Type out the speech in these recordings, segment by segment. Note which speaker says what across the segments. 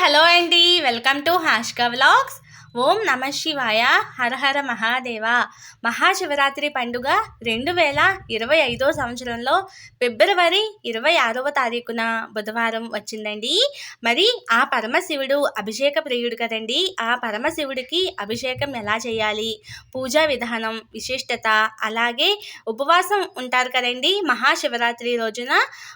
Speaker 1: Hello అండి welcome to Hashka vlogs. ఓం నమ శివాయ. హరహర మహాదేవ. మహాశివరాత్రి పండుగ రెండు వేల ఇరవై ఐదో సంవత్సరంలో ఫిబ్రవరి ఇరవై ఆరవ తారీఖున బుధవారం వచ్చిందండి. మరి ఆ పరమశివుడు అభిషేక ప్రియుడు కదండి. ఆ పరమశివుడికి అభిషేకం ఎలా చేయాలి? పూజా విధానం విశిష్టత అలాగే ఉపవాసం ఉంటారు కదండి. మహాశివరాత్రి రోజున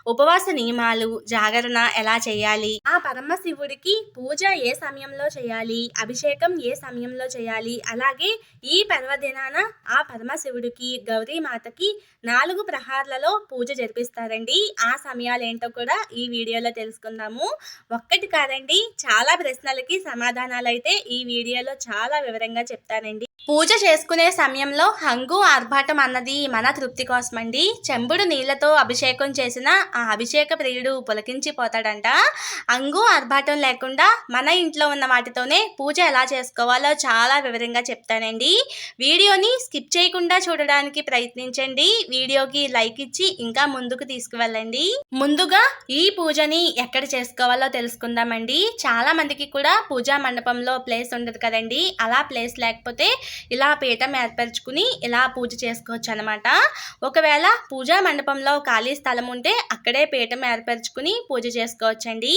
Speaker 1: ఉపవాస నియమాలు జాగరణ ఎలా చేయాలి? ఆ పరమశివుడికి పూజ ఏ సమయంలో చేయాలి? అభిషేకం ఏ సమయంలో చేయాలి. అలాగే ఈ పర్వదినాన ఆ పరమశివుడికి గౌరీమాతకి నాలుగు ప్రహార్లలో పూజ జరిపిస్తారండి. ఆ సమయాలు ఏంటో కూడా ఈ వీడియోలో తెలుసుకుందాము. ఒక్కటి కాదండి చాలా ప్రశ్నలకి సమాధానాలు అయితే ఈ వీడియోలో చాలా వివరంగా చెప్తానండి. పూజ చేసుకునే సమయంలో హంగు ఆర్భాటం అన్నది మన తృప్తి కోసమండి. చెంబుడు నీళ్ళతో అభిషేకం చేసిన ఆ అభిషేక ప్రియుడు పులకించిపోతాడంట. హంగు ఆర్భాటం లేకుండా మన ఇంట్లో ఉన్న వాటితోనే పూజ ఎలా చేసుకోవాలో చాలా వివరంగా చెప్తానండి. వీడియోని స్కిప్ చేయకుండా చూడడానికి ప్రయత్నించండి. వీడియోకి లైక్ ఇచ్చి ఇంకా ముందుకు తీసుకువెళ్ళండి. ముందుగా ఈ పూజని ఎక్కడ చేసుకోవాలో తెలుసుకుందామండి. చాలా మందికి కూడా పూజా మండపంలో ప్లేస్ ఉండదు కదండి. అలా ప్లేస్ లేకపోతే ఇలా పీఠం ఏర్పరచుకుని ఇలా పూజ చేసుకోవచ్చు అనమాట ఒకవేళ పూజా మండపంలో ఖాళీ స్థలం ఉంటే అక్కడే పీఠం ఏర్పరచుకుని పూజ చేసుకోవచ్చండి.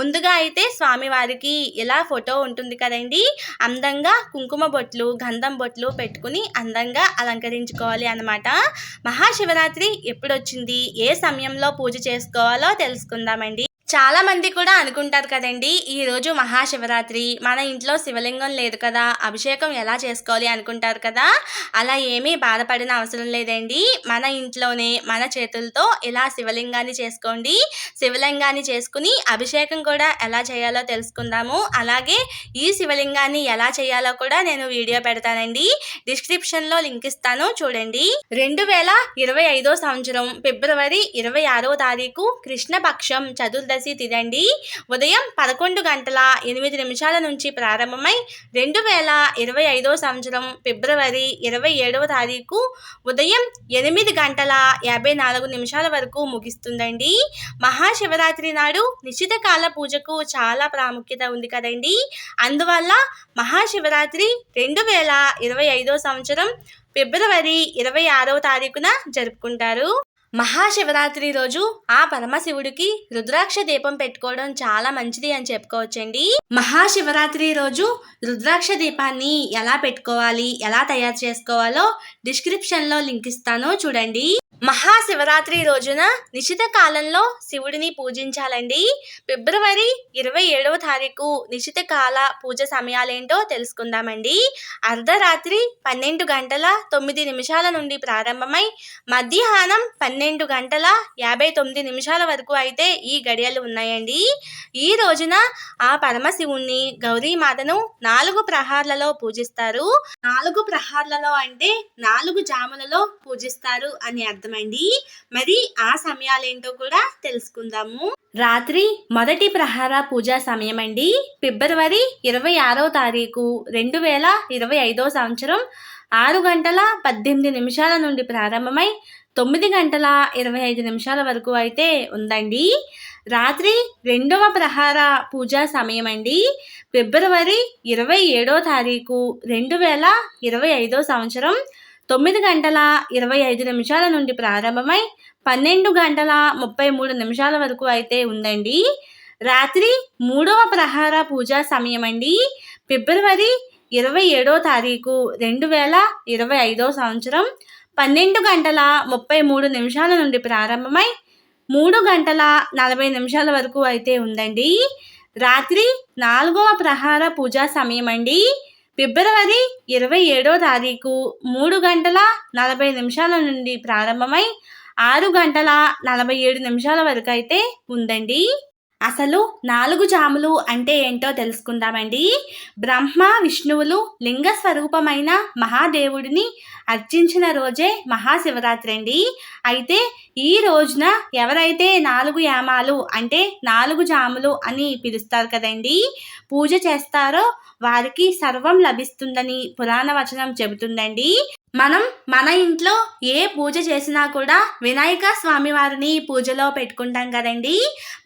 Speaker 1: ముందుగా అయితే స్వామివారికి ఇలా ఫోటో ఉంటుంది కదండి. అందంగా కుంకుమ బొట్లు గంధం బొట్లు పెట్టుకుని అందంగా అలంకరించుకోవాలి అనమాట మహాశివరాత్రి ఎప్పుడు వచ్చింది ఏ సమయంలో పూజ చేసుకోవాలో తెలుసుకుందామండి. చాలా మంది కూడా అనుకుంటారు కదండి ఈరోజు మహాశివరాత్రి మన ఇంట్లో శివలింగం లేదు కదా అభిషేకం ఎలా చేసుకోవాలి అనుకుంటారు కదా? అలా ఏమీ బాధపడిన అవసరం లేదండి. మన ఇంట్లోనే మన చేతులతో ఇలా శివలింగాన్ని చేసుకోండి. శివలింగాన్ని చేసుకుని అభిషేకం కూడా ఎలా చేయాలో తెలుసుకుందాము. అలాగే ఈ శివలింగాన్ని ఎలా చేయాలో కూడా నేను వీడియో పెడతానండి. డిస్క్రిప్షన్లో లింక్ ఇస్తాను చూడండి. రెండు వేల ఇరవై ఐదో సంవత్సరం ఫిబ్రవరి ఇరవై ఆరో తారీఖు కృష్ణపక్షం చతుర్దశి తిరండి ఉదయం పదకొండు గంటల ఎనిమిది నిమిషాల నుంచి ప్రారంభమై రెండు వేల ఇరవై ఐదో సంవత్సరం ఫిబ్రవరి ఇరవై ఏడవ తారీఖు ఉదయం ఎనిమిది గంటల యాభై నాలుగు నిమిషాల వరకు ముగిస్తుందండి. మహాశివరాత్రి నాడు నిశ్చిత కాల పూజకు చాలా ప్రాముఖ్యత ఉంది కదండి. అందువల్ల మహాశివరాత్రి రెండు వేల ఇరవై ఐదో సంవత్సరం ఫిబ్రవరి ఇరవై ఆరవ తారీఖున జరుపుకుంటారు. మహాశివరాత్రి రోజు ఆ పరమశివుడికి రుద్రాక్ష దీపం పెట్టుకోవడం చాలా మంచిది అని చెప్పుకోవచ్చండి. మహాశివరాత్రి రోజు రుద్రాక్ష దీపాన్ని ఎలా పెట్టుకోవాలి ఎలా తయారు చేసుకోవాలో డిస్క్రిప్షన్లో లింక్ ఇస్తాను చూడండి. మహాశివరాత్రి రోజున నిశిత కాలంలో శివుడిని పూజించాలండి. ఫిబ్రవరి ఇరవై ఏడవ తారీఖు నిశ్చిత కాల పూజ సమయాలేంటో తెలుసుకుందామండి. అర్ధరాత్రి పన్నెండు గంటల తొమ్మిది నిమిషాల నుండి ప్రారంభమై మధ్యాహ్నం పన్నెండు పన్నెండు గంటల యాభై తొమ్మిది నిమిషాల వరకు అయితే ఈ గడియలు ఉన్నాయండి. ఈ రోజున ఆ పరమశివుణ్ణి గౌరీమాతను నాలుగు ప్రహార్లలో పూజిస్తారు. నాలుగు ప్రహార్లలో అంటే నాలుగు జాములలో పూజిస్తారు అని అర్థమండి. మరి ఆ సమయాలేంటో కూడా తెలుసుకుందాము. రాత్రి మొదటి ప్రహార పూజా సమయం అండి ఫిబ్రవరి ఇరవై ఆరో తారీఖు రెండు వేల ఇరవై ఐదో సంవత్సరం ఆరు గంటల పద్దెనిమిది నిమిషాల నుండి ప్రారంభమై తొమ్మిది గంటల ఇరవై ఐదు నిమిషాల వరకు అయితే ఉందండి. రాత్రి రెండవ ప్రహార పూజా సమయం అండి ఫిబ్రవరి ఇరవై ఏడో తారీఖు రెండు వేల ఇరవై ఐదో సంవత్సరం తొమ్మిది గంటల ఇరవై ఐదు నిమిషాల నుండి ప్రారంభమై పన్నెండు గంటల ముప్పై మూడు నిమిషాల వరకు అయితే ఉందండి. రాత్రి మూడవ ప్రహార పూజా సమయం అండి ఫిబ్రవరి ఇరవై ఏడో తారీఖు రెండు వేల ఇరవై ఐదో సంవత్సరం పన్నెండు గంటల ముప్పై మూడు నిమిషాల నుండి ప్రారంభమై మూడు గంటల నలభై నిమిషాల వరకు అయితే ఉందండి. రాత్రి నాలుగవ ప్రహార పూజా సమయం అండి ఫిబ్రవరి ఇరవై ఏడో తారీఖు మూడు గంటల నలభై నిమిషాల నుండి ప్రారంభమై ఆరు గంటల నలభై ఏడు నిమిషాల వరకు అయితే ఉందండి. అసలు నాలుగు జాములు అంటే ఏంటో తెలుసుకుందామండి. బ్రహ్మ విష్ణువులు లింగ స్వరూపమైన మహాదేవుడిని అర్చించిన రోజే మహాశివరాత్రి అండి. అయితే ఈ రోజున ఎవరైతే నాలుగు యామాలు అంటే నాలుగు జాములు అని పిలుస్తారు కదండి పూజ చేస్తారో వారికి సర్వం లభిస్తుందని పురాణ వచనం చెబుతుందండి. మనం మన ఇంట్లో ఏ పూజ చేసినా కూడా వినాయక స్వామివారిని పూజలో పెట్టుకుంటాం కదండి.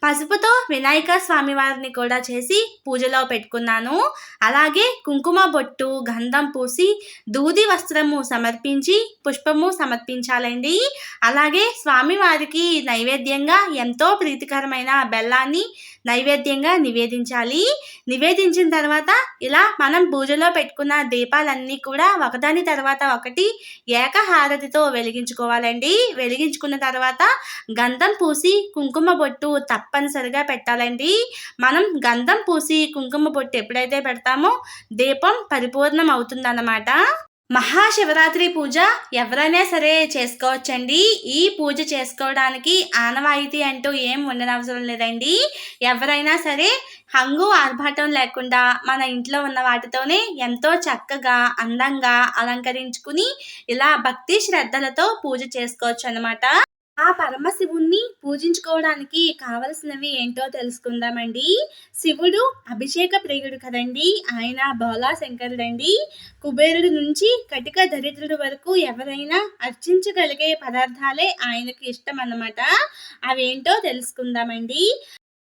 Speaker 1: పసుపుతో వినాయక స్వామివారిని కూడా చేసి పూజలో పెట్టుకున్నాను. అలాగే కుంకుమ బొట్టు గంధం పూసి దూది వస్త్రము సమర్పించి పుష్పము సమర్పించాలండి. అలాగే స్వామివారికి నైవేద్యంగా ఎంతో ప్రీతికరమైన బెల్లాన్ని నైవేద్యంగా నివేదించాలి. నివేదించిన తర్వాత ఇలా మనం పూజలో పెట్టుకున్న దీపాలన్నీ కూడా ఒకదాని తర్వాత ఒకటి ఏకహారతితో వెలిగించుకోవాలండి. వెలిగించుకున్న తర్వాత గంధం పూసి కుంకుమ బొట్టు తప్పనిసరిగా పెట్టాలండి. మనం గంధం పూసి కుంకుమ బొట్టు ఎప్పుడైతే పెడతామో దీపం పరిపూర్ణం అవుతుందన్నమాట మహాశివరాత్రి పూజ ఎవరైనా సరే చేసుకోవచ్చండి. ఈ పూజ చేసుకోవడానికి ఆనవాయితీ అంటూ ఏం ఉండనవసరం లేదండి. ఎవరైనా సరే హంగు ఆర్భాటం లేకుండా మన ఇంట్లో ఉన్న వాటితోనే ఎంతో చక్కగా అందంగా అలంకరించుకుని ఇలా భక్తి శ్రద్ధలతో పూజ చేసుకోవచ్చు అనమాట ఆ పరమశివుణ్ణి పూజించుకోవడానికి కావలసినవి ఏంటో తెలుసుకుందామండి. శివుడు అభిషేక ప్రియుడు కదండి. ఆయన బోలా శంకరుడండి కుబేరుడు నుంచి కటిక దరిద్రుడు వరకు ఎవరైనా అర్చించగలిగే పదార్థాలే ఆయనకి ఇష్టం అన్నమాట అవేంటో తెలుసుకుందామండి.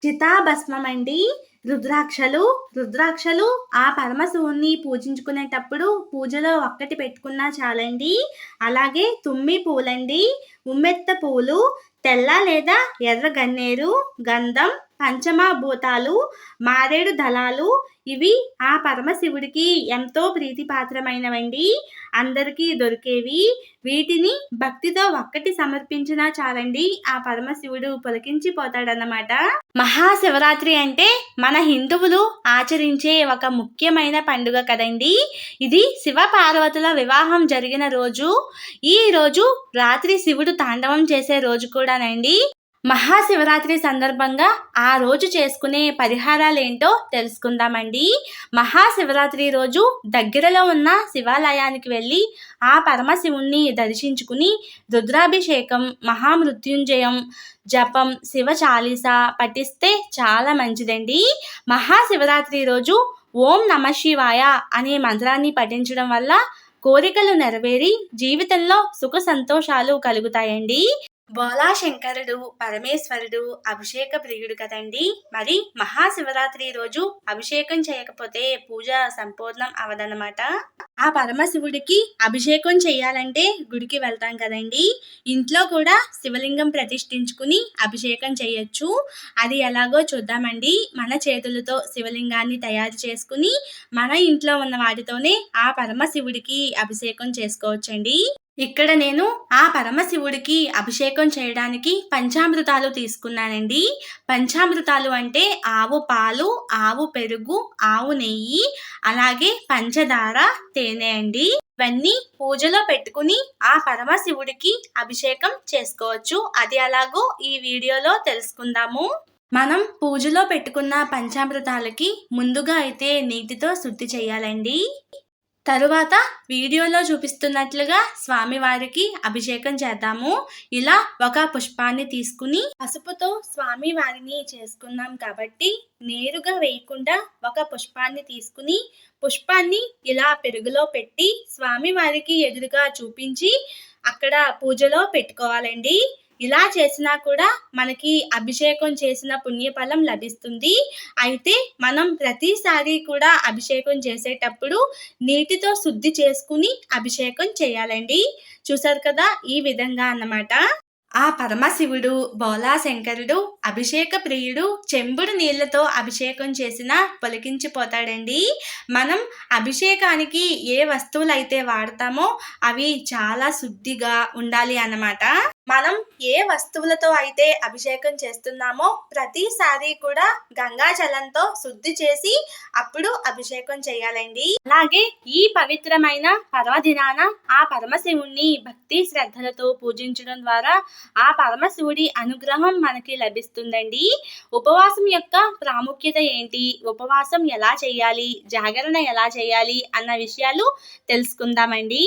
Speaker 1: చితాభస్మం అండి రుద్రాక్షలు రుద్రాక్షలు ఆ పరమశివుణ్ణి పూజించుకునేటప్పుడు పూజలో ఒక్కటి పెట్టుకున్నా చాలండి. అలాగే తుమ్మి పూలండి ఉమ్మెత్త పూలు తెల్ల లేదా ఎర్ర గన్నేరు గంధం పంచమభూతాలు మారేడు దళాలు ఇవి ఆ పరమశివుడికి ఎంతో ప్రీతిపాత్రమైనవండి. అందరికీ దొరికేవి. వీటిని భక్తితో ఒక్కటి సమర్పించినా చాలండి. ఆ పరమశివుడు పొలకించిపోతాడన్నమాట. మహాశివరాత్రి అంటే మన హిందువులు ఆచరించే ఒక ముఖ్యమైన పండుగ కదండి. ఇది శివ పార్వతుల వివాహం జరిగిన రోజు. ఈ రోజు రాత్రి శివుడు తాండవం చేసే రోజు కూడానండి. మహాశివరాత్రి సందర్భంగా ఆ రోజు చేసుకునే పరిహారాలు ఏంటో తెలుసుకుందామండి. మహాశివరాత్రి రోజు దగ్గరలో ఉన్న శివాలయానికి వెళ్ళి ఆ పరమశివుణ్ణి దర్శించుకుని రుద్రాభిషేకం మహామృత్యుంజయం జపం శివ చాలీస పఠిస్తే చాలా మంచిదండి. మహాశివరాత్రి రోజు ఓం నమ శివాయ అనే మంత్రాన్ని పఠించడం వల్ల కోరికలు నెరవేరి జీవితంలో సుఖ సంతోషాలు కలుగుతాయండి. బోలా శంకరుడు పరమేశ్వరుడు అభిషేక ప్రియుడు కదండి. మరి మహాశివరాత్రి రోజు అభిషేకం చేయకపోతే పూజ సంపూర్ణం అవదనమాట ఆ పరమశివుడికి అభిషేకం చేయాలంటే గుడికి వెళ్తాం కదండి. ఇంట్లో కూడా శివలింగం ప్రతిష్ఠించుకుని అభిషేకం చేయొచ్చు. అది ఎలాగో చూద్దామండి. మన చేతులతో శివలింగాన్ని తయారు చేసుకుని మన ఇంట్లో ఉన్న వాటితోనే ఆ పరమశివుడికి అభిషేకం చేసుకోవచ్చండి. ఇక్కడ నేను ఆ పరమశివుడికి అభిషేకం చేయడానికి పంచామృతాలు తీసుకున్నానండి. పంచామృతాలు అంటే ఆవు పాలు ఆవు పెరుగు ఆవు నెయ్యి అలాగే పంచదార తేనె అండి. ఇవన్నీ పూజలో పెట్టుకుని ఆ పరమశివుడికి అభిషేకం చేసుకోవచ్చు. అది అలాగో ఈ వీడియోలో తెలుసుకుందాము. మనం పూజలో పెట్టుకున్న పంచామృతాలకి ముందుగా అయితే నీటితో శుద్ధి చేయాలండి. తరువాత వీడియోలో చూపిస్తున్నట్లుగా స్వామివారికి అభిషేకం చేద్దాము. ఇలా ఒక పుష్పాన్ని తీసుకుని పసుపుతో స్వామివారిని చేసుకున్నాం కాబట్టి నేరుగా వేయకుండా ఒక పుష్పాన్ని తీసుకుని పుష్పాన్ని ఇలా పెరుగులో పెట్టి స్వామివారికి ఎదురుగా చూపించి అక్కడ పూజలో పెట్టుకోవాలండి. ఇలా చేసినా కూడా మనకి అభిషేకం చేసిన పుణ్యఫలం లభిస్తుంది. అయితే మనం ప్రతిసారి కూడా అభిషేకం చేసేటప్పుడు నీటితో శుద్ధి చేసుకుని అభిషేకం చేయాలండి. చూసారు కదా ఈ విధంగా అన్నమాట. ఆ పరమశివుడు బోలా శంకరుడు అభిషేక ప్రియుడు చెంబుడు నీళ్ళతో అభిషేకం చేసిన పొలికించిపోతాడండి. మనం అభిషేకానికి ఏ వస్తువులు అయితే వాడతామో అవి చాలా శుద్ధిగా ఉండాలి అన్నమాట. మనం ఏ వస్తువులతో అయితే అభిషేకం చేస్తున్నామో ప్రతిసారి కూడా గంగా జలంతో శుద్ధి చేసి అప్పుడు అభిషేకం చేయాలండి. అలాగే ఈ పవిత్రమైన పర్వదినాన ఆ పరమశివుణ్ణి భక్తి శ్రద్ధలతో పూజించడం ద్వారా ఆ పరమశివుడి అనుగ్రహం మనకి లభిస్తుందండి. ఉపవాసం యొక్క ప్రాముఖ్యత ఏంటి? ఉపవాసం ఎలా చేయాలి? జాగరణ ఎలా చేయాలి? అన్న విషయాలు తెలుసుకుందామండి.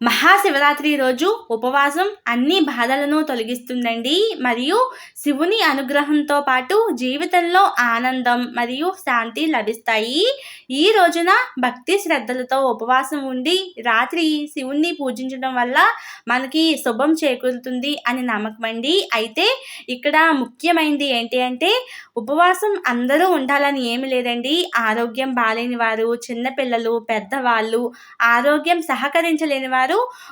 Speaker 1: మహాశివరాత్రి రోజు ఉపవాసం అన్ని బాధలను తొలగిస్తుందండి. మరియు శివుని అనుగ్రహంతో పాటు జీవితంలో ఆనందం మరియు శాంతి లభిస్తాయి. ఈ రోజున భక్తి శ్రద్ధలతో ఉపవాసం ఉండి రాత్రి శివుణ్ణి పూజించడం వల్ల మనకి శుభం చేకూరుతుంది అని నమ్మకం అండి. అయితే ఇక్కడ ముఖ్యమైనది ఏంటి అంటే ఉపవాసం అందరూ ఉండాలని ఏమి లేదండి. ఆరోగ్యం బాలేని వారు చిన్నపిల్లలు పెద్దవాళ్ళు ఆరోగ్యం సహకరించలేని వారు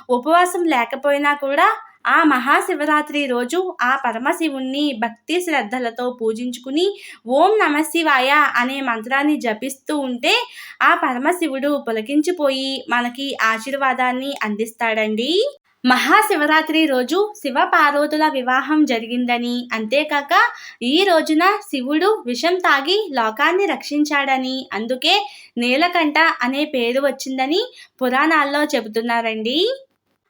Speaker 1: ఉపవాసం లేకపోయినా కూడా ఆ మహాశివరాత్రి రోజు ఆ పరమశివుణ్ణి భక్తి శ్రద్ధలతో పూజించుకుని ఓం నమ శివాయ అనే మంత్రాన్ని జపిస్తూ ఉంటే ఆ పరమశివుడు పులకించిపోయి మనకి ఆశీర్వాదాన్ని అందిస్తాడండి. మహాశివరాత్రి రోజు శివ పార్వతుల వివాహం జరిగిందని. అంతేకాక ఈ రోజున శివుడు విషం తాగి లోకాన్ని రక్షించాడని. అందుకే నీలకంఠ అనే పేరు వచ్చిందని పురాణాల్లో చెబుతున్నారండి.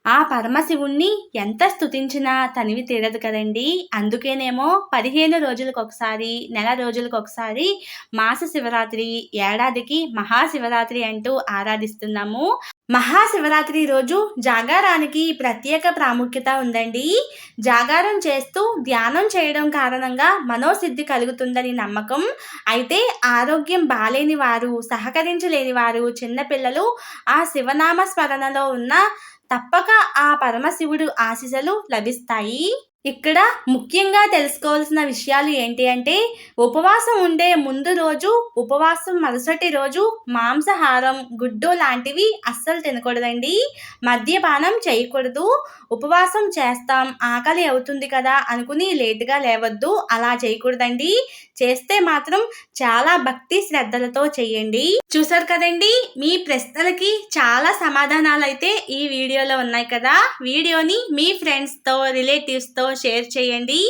Speaker 1: ఆ పరమశివుణ్ణి ఎంత స్తుతించినా తనివి తీరదు కదండి. అందుకేనేమో పదిహేను రోజులకు ఒకసారి నెల రోజులకు ఒకసారి మాస శివరాత్రి ఏడాదికి మహాశివరాత్రి అంటూ ఆరాధిస్తున్నాము. మహాశివరాత్రి రోజు జాగారానికి ప్రత్యేక ప్రాముఖ్యత ఉందండి. జాగారం చేస్తూ ధ్యానం చేయడం కారణంగా మనోసిద్ధి కలుగుతుందని నమ్మకం. అయితే ఆరోగ్యం బాలేని వారు సహకరించలేని వారు చిన్నపిల్లలు ఆ శివనామ స్మరణలో ఉన్న తప్పక ఆ పరమశివుడు ఆశీస్సులు లభిస్తాయి. ఇక్కడ ముఖ్యంగా తెలుసుకోవాల్సిన విషయాలు ఏంటి అంటే ఉపవాసం ఉండే ముందు రోజు ఉపవాసం మరుసటి రోజు మాంసాహారం గుడ్డు లాంటివి అస్సలు తినకూడదండి. మద్యపానం చేయకూడదు. ఉపవాసం చేస్తాం ఆకలి అవుతుంది కదా అనుకుని లేటుగా లేవద్దు. అలా చేయకూడదండి. చేస్తే మాత్రం చాలా భక్తి శ్రద్ధలతో చేయండి. చూసారు కదండి మీ ప్రశ్నలకి చాలా సమాధానాలు అయితే ఈ వీడియోలో ఉన్నాయి కదా. వీడియోని మీ ఫ్రెండ్స్తో రిలేటివ్స్తో షేర్ చేయండి.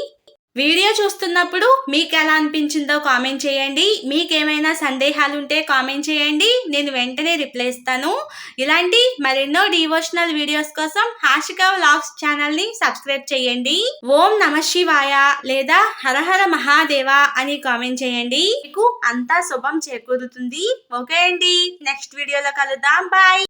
Speaker 1: వీడియో చూస్తున్నప్పుడు మీకు ఎలా అనిపించిందో కామెంట్ చేయండి. మీకు ఏమైనా సందేహాలు ఉంటే కామెంట్ చేయండి. నేను వెంటనే రిప్లై ఇస్తాను. ఇలాంటి మరెన్నో డివోషనల్ వీడియోస్ కోసం హాషిక వ్లాగ్స్ ఛానల్ని సబ్స్క్రైబ్ చేయండి. ఓం నమ శివాయ లేదా హరహర మహాదేవ అని కామెంట్ చేయండి. మీకు అంతా శుభం చేకూరుతుంది. ఓకే అండి. నెక్స్ట్ వీడియోలో కలుద్దాం. బాయ్.